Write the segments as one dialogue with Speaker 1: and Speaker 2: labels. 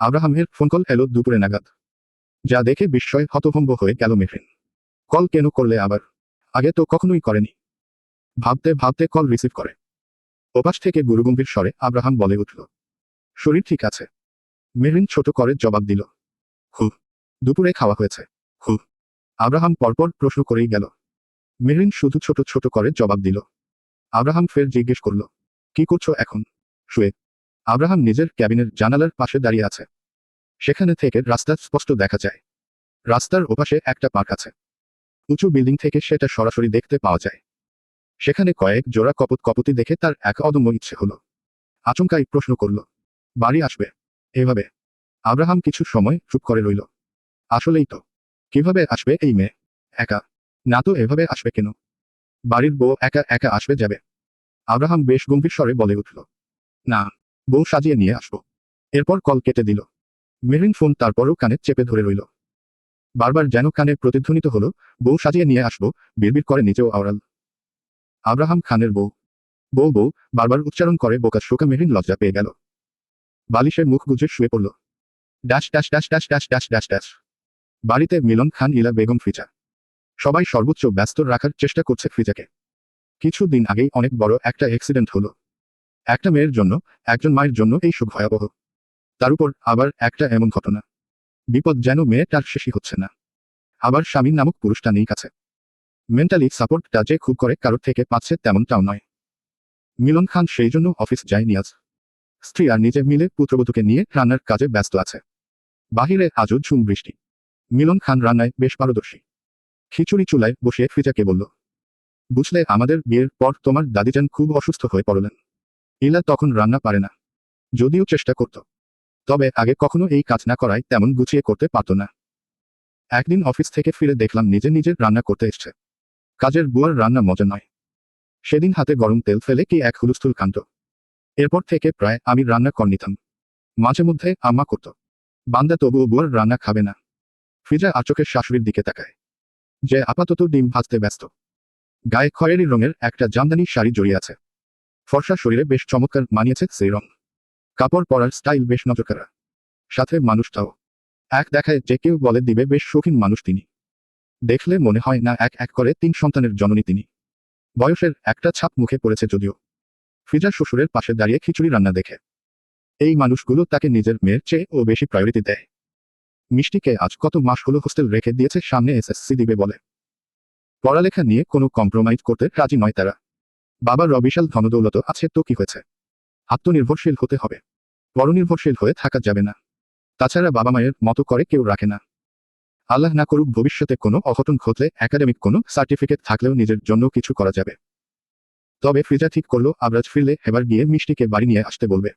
Speaker 1: আব্রাহামের phone call এলো দুপুরে নাগাদ। যা দেখে বিস্ময় হতভম্ব হয়ে গেল মেহরিন কল কেন করলে আবার? আগে তো কখনোই করেনি। ভাবতে ভাবতে কল রিসিভ করে। ওপাশ থেকে গুরুগম্ভীর স্বরে আব্রাহাম বলে উঠল, শরীর ঠিক আছে। মেহরিন ছোট করে জবাব দিল হু দুপুরে খাওয়া হয়েছে। হু আব্রাহাম পরপর প্রশ্ন করেই গেল। মেহরিন শুধু ছোট ছোট করে জবাব দিল। আব্রাহাম ফের জিজ্ঞেস করল, কি করছ এখন? শুয়ে? আব্রাহাম নিজের ক্যাবিনের জানালার পাশে দাঁড়িয়ে আছে। সেখানে থেকে রাস্তা স্পষ্ট দেখা যায়। রাস্তার ওপাশে একটা পার্ক আছে। উঁচু বিল্ডিং থেকে সেটা সরাসরি দেখতে পাওয়া যায়। সেখানে কয়েক জোড়া কপত কপতি দেখে তার এক অদম্য ইচ্ছে হলো। আচমকাই প্রশ্ন করল, বাড়ি আসবে? এভাবে। আব্রাহাম কিছু সময় চুপ করে রইল। আসলেই তো। কীভাবে আসবে এই মেয়ে? একা। না তো, এভাবে আসবে কেন? বাড়ির বউ একা একা আসবে যাবে। আব্রাহাম বেশ গম্ভীর স্বরে বলে উঠল, না। বউ সাজিয়ে নিয়ে আসব এরপর কল কেটে দিল। মেরিন ফোন তারপরও কানে চেপে ধরে রইল। বারবার যেন কানে প্রতিধ্বনিত হলো, বউ সাজিয়ে নিয়ে আসব বিড়বিড় করে নিচেও আওড়াল। আব্রাহাম খানের বউ। বউ বউ, বারবার উচ্চারণ করে বোকা শোকা মেহরিন লজ্জা পেয়ে গেল। বালিশে মুখ গুজে শুয়ে পড়ল। Dash dash dash dash dash dash dash dash. বাড়িতে মিলন খান, ইলা বেগম ফ্রিজা সবাই সর্বোচ্চ ব্যস্ত রাখার চেষ্টা করছে ফ্রিজাকে কিছু দিন আগেই অনেক বড় একটা অ্যাক্সিডেন্ট হলো। একটা মেয়ের জন্য, একজন মায়ের জন্য এই সুখ ভয়াবহ। তার উপর আবার একটা এমন ঘটনা। বিপদ যেন মেয়েটার শেষই হচ্ছে না। আবার স্বামী নামক পুরুষটা নেই কাছে। মেন্টালি সাপোর্টটা যে খুব করে কারোর থেকে পাচ্ছে তেমনটাও নয়। মিলন খান সেই জন্য অফিস যায় নিয়াজ স্ত্রী আর নিজে মিলে পুত্রবধূকে নিয়ে রান্নার কাজে ব্যস্ত আছে। বাহিরে আজও ঝুম বৃষ্টি। মিলন খান রান্নায় বেশ পারদর্শী। খিচুড়ি চুলায় বসে ফ্রিজাকে বলল, বুঝলে আমাদের বিয়ের পর তোমার দাদিজান খুব অসুস্থ হয়ে পড়লেন। ইলা তখন রান্না পারে না। যদিও চেষ্টা করত। তবে আগে কখনো এই কাজ না করায় তেমন গুছিয়ে করতে পারত না। একদিন অফিস থেকে ফিরে দেখলাম নিজে নিজের রান্না করতে এসছে। কাজের বুয়ার রান্না মজা নয়। সেদিন হাতে গরম তেল ফেলে কি এক হুলস্থুল কান্ত এরপর থেকে প্রায় আমি রান্না কর নিতাম। মাঝে মধ্যে আম্মা করত। বান্দা তবুও বুয়ার রান্না খাবে না। ফিজা আচকের শাশুড়ির দিকে তাকায়। যে আপাতত ডিম ভাজতে ব্যস্ত। গায়ে খয়েরি রঙের একটা জামদানি শাড়ি জড়িয়ে আছে। ফর্সা শরীরে বেশ চমৎকার মানিয়েছে সেই রং কাপড় পরার স্টাইল বেশ নজরকারা সাথে মানুষটাও। এক দেখায় যে কেউ বলে দিবে বেশ শৌখিন মানুষ তিনি। দেখলে মনে হয় না এক এক করে তিন সন্তানের জননী তিনি। বয়সের একটা ছাপ মুখে পড়েছে যদিও। ফিজার শ্বশুরের পাশে দাঁড়িয়ে খিচুড়ি রান্না দেখে। এই মানুষগুলো তাকে নিজের মেয়ের চেয়ে ও বেশি প্রায়োরিটি দেয়। মিষ্টিকে আজ কত মাস হলো হোস্টেল রেখে দিয়েছে সামনে এসএসসি দিবে বলে। পড়ালেখা নিয়ে কোনো কম্প্রোমাইজ করতে রাজি নয় তারা। বাবার রবিশাল ধনদৌলত আছে তো কি হয়েছে? আত্মনির্ভরশীল হতে হবে। পরনির্ভরশীল হয়ে থাকা যাবে না। তাছাড়া বাবা মায়ের মতো করে কেউ রাখে না। আল্লাহ না করুক ভবিষ্যতে কোনো অঘটন ঘটলে একাডেমিক কোনো সার্টিফিকেট থাকলেও নিজের জন্য কিছু করা যাবে। তবে ফ্রিজা ঠিক করল, আবরাজ ফিরলে এবার গিয়ে মিষ্টিকে বাড়ি নিয়ে আসতে বলবে।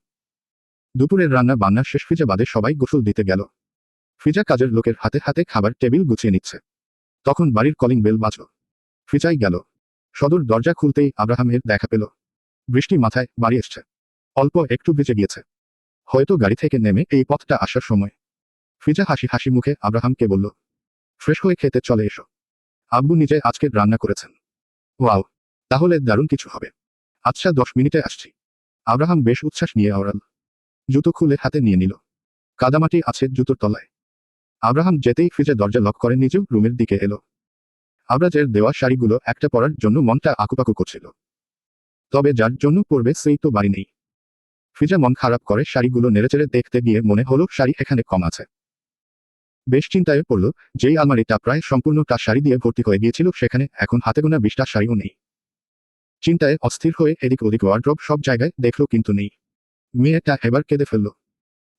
Speaker 1: দুপুরের রান্না বান্না শেষ ফ্রিজা বাদে সবাই গোসল দিতে গেল। ফ্রিজা কাজের লোকের হাতে হাতে খাবার টেবিল গুছিয়ে নিচ্ছে। তখন বাড়ির কলিং বেল বাজল। ফ্রিজাই গেল। সদর দরজা খুলতেই আব্রাহামের দেখা পেল। বৃষ্টি মাথায় বাড়ি এসছে। অল্প একটু ভিজে গিয়েছে। হয়তো গাড়ি থেকে নেমে এই পথটা আসার সময়। ফিজা হাসি হাসি মুখে আব্রাহামকে বলল, ফ্রেশ হয়ে খেতে চলে এসো। আব্বু নিজে আজকে রান্না করেছেন। ওয়াও, তাহলে দারুণ কিছু হবে। আচ্ছা দশ মিনিটে আসছি আব্রাহাম বেশ উচ্ছ্বাস নিয়ে আওড়াল। জুতো খুলে হাতে নিয়ে নিল। কাদামাটি আছে জুতোর তলায়। আব্রাহাম যেতেই ফ্রিজে দরজা লক করে নিজেও রুমের দিকে এলো। আব্রাজের দেওয়া শাড়িগুলো একটা পরার জন্য মনটা আকুপাকু করছিল। তবে যার জন্য পড়বে সেই তো বাড়ি নেই। ফ্রিজা মন খারাপ করে শাড়িগুলো নেড়েচেড়ে দেখতে গিয়ে মনে হলো শাড়ি এখানে কম আছে। বেশ চিন্তায় পড়ল যেই আলমারিটা প্রায় সম্পূর্ণটা শাড়ি দিয়ে ভর্তি হয়ে গিয়েছিল সেখানে এখন হাতে গোনা বিশটা শাড়িও নেই। চিন্তায় অস্থির হয়ে এদিক ওদিক ওয়ার্ড্রপ সব জায়গায় দেখল কিন্তু নেই। মেয়েটা এবার কেঁদে ফেলল।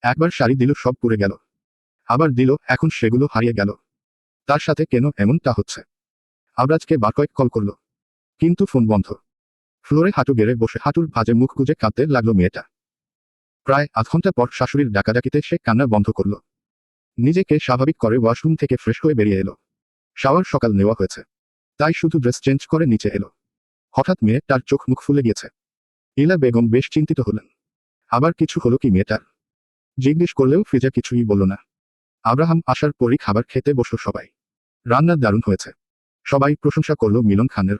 Speaker 1: একবার শাড়ি দিল, সব পুড়ে গেল। আবার দিল, এখন সেগুলো হারিয়ে গেল। তার সাথে কেন এমনটা হচ্ছে? আবরাজকে বার কয়েক কল করল। কিন্তু ফোন বন্ধ। ফ্লোরে হাঁটু গেড়ে বসে হাঁটুর ভাজে মুখ গুজে কাঁদতে লাগল মেয়েটা। প্রায় আধ ঘণ্টা পর শাশুড়ির ডাকাডাকিতে সে কান্না বন্ধ করল। নিজেকে স্বাভাবিক করে ওয়াশরুম থেকে ফ্রেশ হয়ে বেরিয়ে এলো। শাওয়ার সকাল নেওয়া হয়েছে। তাই শুধু ড্রেস চেঞ্জ করে নিচে এলো। হঠাৎ মেয়ে তার চোখ মুখ ফুলে গিয়েছে। ইলা বেগম বেশ চিন্তিত হলেন। আবার কিছু হলো কি মেয়েটার জিজ্ঞেস করলেও ফ্রিজা কিছুই বলল না। আব্রাহাম আসার পরই খাবার খেতে বসল সবাই। রান্না দারুণ হয়েছে। সবাই প্রশংসা করল মিলন খানের।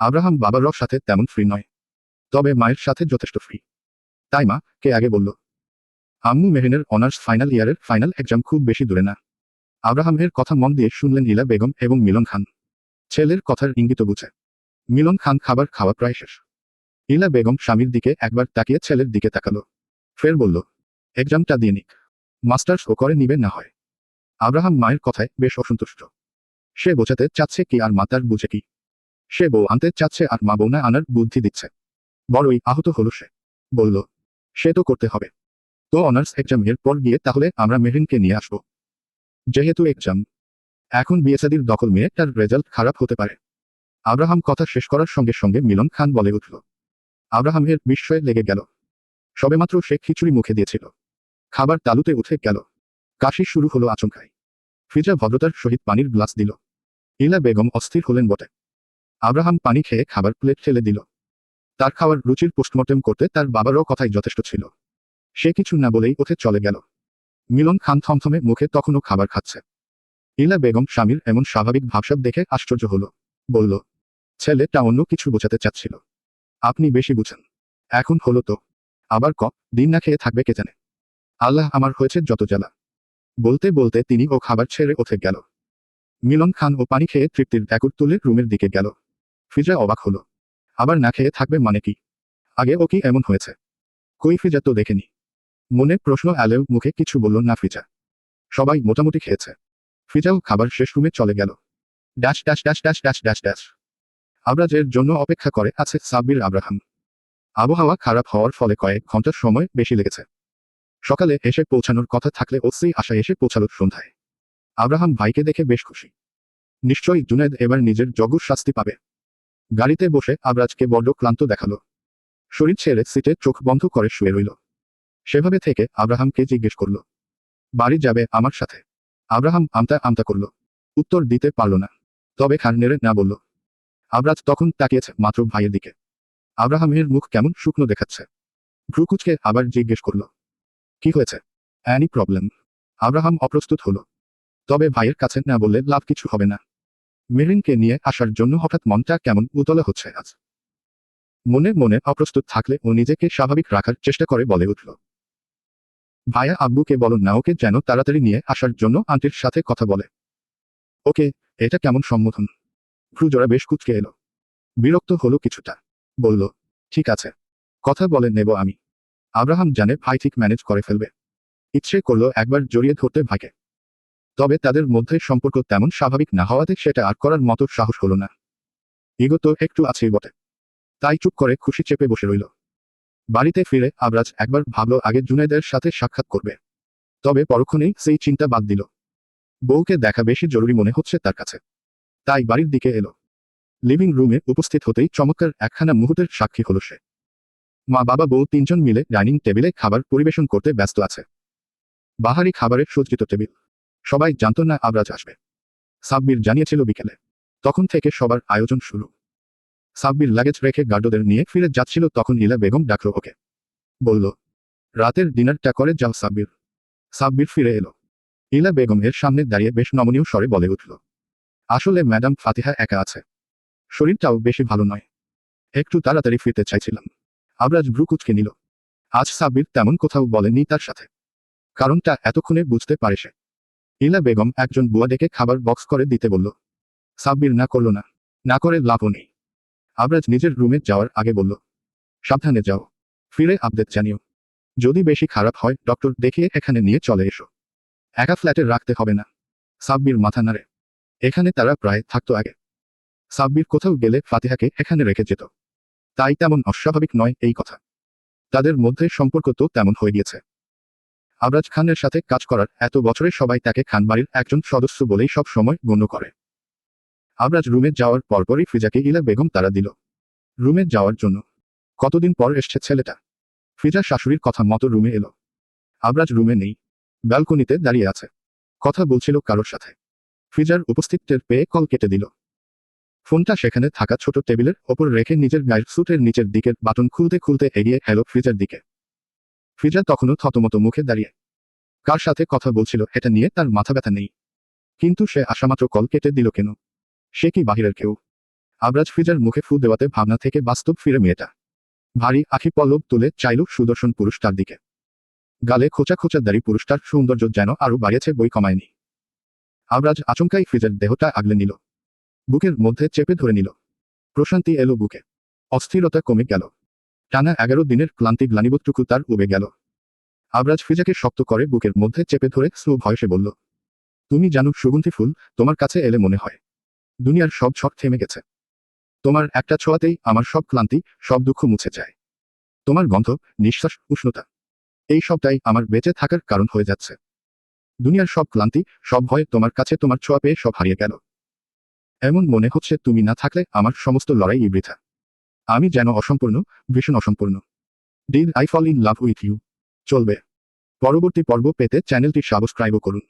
Speaker 1: আব্রাহাম বাবার রক সাথে তেমন ফ্রি নয়। তবে মায়ের সাথে যথেষ্ট ফ্রি তাই মা, কে আগে বলল? আম্মু মেহরিনের অনার্স ফাইনাল ইয়ারের ফাইনাল এক্সাম খুব বেশি দূরে না। আব্রাহামের কথা মন দিয়ে শুনলেন ইলা বেগম এবং মিলন খান। ছেলের কথার ইঙ্গিত বুঝে। মিলন খান খাবার খাওয়া প্রায় শেষ। ইলা বেগম স্বামীর দিকে একবার তাকিয়ে ছেলের দিকে তাকালো। ফের বলল এক্সামটা দিয়ে নিক। মাস্টার্স ও করে নিবে না হয়। আব্রাহাম মায়ের কথায় বেশ অসন্তুষ্ট। সে বোঝাতে চাচ্ছে কি আর মাতার বুঝে কি। সে বউ আনতে চাচ্ছে আর মা বউ না আনার বুদ্ধি দিচ্ছে। বড়ই আহত হলো সে। বলল, সে তো করতে হবে। তো অনার্স এক্সাম এর পর গিয়ে তাহলে আমরা মেহরিনকে নিয়ে আসব। যেহেতু এক্সাম এখন বিএসআদির দখল মেয়ে তার রেজাল্ট খারাপ হতে পারে। আব্রাহাম কথা শেষ করার সঙ্গে সঙ্গে মিলন খান বলে উঠল। আব্রাহামের বিস্ময়ে লেগে গেল। সবেমাত্র সে খিচুড়ি মুখে দিয়েছিল। খাবার তালুতে উঠে গেল। কাশি শুরু হলো আচমকায় ফিজা ভদ্রতার সহিত পানির গ্লাস দিল। ইলা বেগম অস্থির হলেন বটে। আব্রাহাম পানি খেয়ে খাবার প্লেট ফেলে দিল। তার খাওয়ার রুচির পোস্টমর্টেম করতে তার বাবারও কথাই যথেষ্ট ছিল। সে কিছু না বলেই ওঠে চলে গেল। মিলন খান থমথমে মুখে তখনও খাবার খাচ্ছে। ইলা বেগম স্বামীর এমন স্বাভাবিক ভাবসাব দেখে আশ্চর্য হল। বলল ছেলেটা অন্য কিছু বোঝাতে চাচ্ছিল। আপনি বেশি বুঝেন। এখন হলো তো। আবার ক, দিন না খেয়ে থাকবে কে জানে। আল্লাহ আমার হয়েছে যত জ্বালা। বলতে বলতে তিনি ও খাবার ছেড়ে ওঠে গেল। মিলন খান ও পানি খেয়ে তৃপ্তির ব্যাকুর তুলে রুমের দিকে গেল। ফিজা অবাক হলো। আবার না খেয়ে থাকবে মানে কি? আগে ও কি এমন হয়েছে? কই ফিজা তো দেখেনি। মনে প্রশ্ন এলেও মুখে কিছু বলল না ফিজা সবাই মোটামুটি খেয়েছে। ফিজাও খাবার শেষ রুমে চলে গেল। Dash dash dash dash dash dash dash আবরাজের জন্য অপেক্ষা করে আছে সাব্বির আব্রাহাম। আবহাওয়া খারাপ হওয়ার ফলে কয়েক ঘণ্টার সময় বেশি লেগেছে। সকালে এসে পৌঁছানোর কথা থাকলে ওসি আশায় এসে পৌঁছালো সন্ধ্যায়। আব্রাহাম ভাইকে দেখে বেশ খুশি। নিশ্চয়ই জুনেদ এবার নিজের জগুর শাস্তি পাবে। গাড়িতে বসে আবরাজকে বড্ড ক্লান্ত দেখাল। শরীর ছেড়ে সিটে চোখ বন্ধ করে শুয়ে রইল। সেভাবে থেকে আব্রাহামকে জিজ্ঞেস করল, বাড়ি যাবে আমার সাথে? আব্রাহাম আমতা আমতা করল, উত্তর দিতে পারল না। তবে খান নেড়ে না বলল। আবরাজ তখন তাকিয়েছে মাত্র ভাইয়ের দিকে। আব্রাহামের মুখ কেমন শুকনো দেখাচ্ছে। ভ্রুকুচকে আবার জিজ্ঞেস করল, কি হয়েছে? Annie problem. আব্রাহাম অপ্রস্তুত হলো। তবে ভাইয়ের কাছে না বললে লাভ কিছু হবে না। মেরিনকে নিয়ে আসার জন্য হঠাৎ মনটা কেমন উতলা হচ্ছে আজ। মনে মনে অপ্রস্তুত থাকলে ও নিজেকে স্বাভাবিক রাখার চেষ্টা করে বলে উঠল। ভাইয়া আব্বুকে বলো না ওকে যেন তাড়াতাড়ি নিয়ে আসার জন্য আন্টির সাথে কথা বলে। ওকে, এটা কেমন সম্বোধন। ভ্রুজোড়া বেশ কুচকে এলো। বিরক্ত হলো কিছুটা। বলল, ঠিক আছে। কথা বলে নেব আমি। আব্রাহাম জানে ভাই ঠিক ম্যানেজ করে ফেলবে। ইচ্ছে করল একবার জড়িয়ে ধরতে ভাইকে। তবে তাদের মধ্যে সম্পর্ক তেমন স্বাভাবিক না হওয়াতে সেটা আর করার মতো সাহস হলো না। ইগো তো একটু আছেই বটে। তাই চুপ করে খুশি চেপে বসে রইল। বাড়িতে ফিরে আবরাজ একবার ভাবল আগে জুনেদের সাথে সাক্ষাৎ করবে। তবে পরক্ষণেই সেই চিন্তা বাদ দিল। বউকে দেখা বেশি জরুরি মনে হচ্ছে তার কাছে। তাই বাড়ির দিকে এলো। লিভিং রুমে উপস্থিত হতেই চমৎকার একখানা মুহূর্তের সাক্ষী হলো সে। মা বাবা বউ তিনজন মিলে ডাইনিং টেবিলে খাবার পরিবেশন করতে ব্যস্ত আছে। বাহারি খাবারের সজ্জিত টেবিল। সবাই জানত না আবরাজ আসবে। সাব্বির জানিয়েছিল বিকেলে। তখন থেকে সবার আয়োজন শুরু। সাব্বির লাগেজ রেখে গার্ডদের নিয়ে ফিরে যাচ্ছিল তখন ইলা বেগম ডাকলো ওকে। বলল, রাতের ডিনারটা করে যাও সাব্বির। সাব্বির ফিরে এলো। ইলা বেগম এর সামনে দাঁড়িয়ে বেশ নমনীয় স্বরে বলে উঠল, আসলে ম্যাডাম ফাতিহা একা আছে। শরীরটাও বেশি ভালো নয়। একটু তাড়াতাড়ি ফিরতে চাইছিলাম। আবরাজ ভ্রু কুচকে নিল। আজ সাব্বির তেমন কোথাও বলেনি তার সাথে। কারণটা এতক্ষণে বুঝতে পারে সে। ইলা বেগম একজন বুয়া ডেকে খাবার বক্স করে দিতে বলল, সাব্বির না করল না। না করে লাভও নেই। আবরাজ নিজের রুমে যাওয়ার আগে বলল, সাবধানে যাও। ফিরে আপডেট জানিও। যদি বেশি খারাপ হয়, ডক্টর দেখিয়ে এখানে নিয়ে চলে এসো। একা ফ্ল্যাটে রাখতে হবে না। সাব্বির মাথা নাড়ে। এখানে তারা প্রায় থাকতো আগে। সাব্বির কোথাও গেলে ফাতিহাকে এখানে রেখে যেত। তাই তেমন অস্বাভাবিক নয় এই কথা। তাদের মধ্যে সম্পর্ক তো তেমন হয়ে গিয়েছে। আবরাজ খানের সাথে কাজ করার এত বছরে সবাই তাকে খানবাড়ির একজন সদস্য বলেই সব সময় গণ্য করে। আবরাজ রুমে যাওয়ার পরপরই ফিজাকে ইলা বেগম তারা দিল। রুমে যাওয়ার জন্য। কতদিন পর এসছে ছেলেটা? ফিজা শাশুড়ির কথা মতো রুমে এলো। আবরাজ রুমে নেই। ব্যালকনিতে দাঁড়িয়ে আছে। কথা বলছিল কারোর সাথে। ফিজার উপস্থিত টের পেয়ে কল কেটে দিল। ফোনটা সেখানে থাকা ছোট টেবিলের ওপর রেখে নিজের গায়ের স্যুটের নিচের দিকের বাটন খুলতে খুলতে এগিয়ে এলো ফ্রিজার দিকে। ফ্রিজা তখনও থতমত মুখে দাঁড়িয়ে। কার সাথে কথা বলছিল এটা নিয়ে তার মাথা ব্যথা নেই। কিন্তু সে আসামাত্র কল কেটে দিল কেন? সে কি বাহিরের কেউ? আবরাজ ফ্রিজার মুখে ফু দেওয়াতে ভাবনা থেকে বাস্তব ফিরে মেয়েটা। ভারী আখি পল্লব তুলে চাইল সুদর্শন পুরুষ তার দিকে। গালে খোঁচা খোঁচা দাড়ি পুরুষটার সৌন্দর্য যেন আরও বাড়িয়েছে বই কমায়নি। আবরাজ আচমকাই ফ্রিজের দেহটা আগলে নিল। বুকের মধ্যে চেপে ধরে নিল। প্রশান্তি এলো বুকে। অস্থিরতা কমে গেল। টানা এগারো দিনের ক্লান্তি গ্লানিবোধটুকু তার উবে গেল। আবরাজ ফিজাকে শক্ত করে বুকের মধ্যে চেপে ধরে স্লো ভয়সে বলল, তুমি জানো সুগন্ধি ফুল তোমার কাছে এলে মনে হয়। দুনিয়ার সব ছক থেমে গেছে। তোমার একটা ছোঁয়াতেই আমার সব ক্লান্তি, সব দুঃখ মুছে যায়। তোমার গন্ধ, নিঃশ্বাস, উষ্ণতা, এই সবটাই আমার বেঁচে থাকার কারণ হয়ে যাচ্ছে। দুনিয়ার সব ক্লান্তি, সব ভয় তোমার কাছে তোমার ছোঁয়া পেয়ে সব হারিয়ে গেল। এমন মনে হচ্ছে তুমি না থাকলে আমার সমস্ত লড়াই বৃথা। আমি যেন অসম্পূর্ণ, ভীষণ অসম্পূর্ণ। Did I fall in love with you চলবে। পরবর্তী পর্ব পেতে চ্যানেলটি সাবস্ক্রাইবও করুন।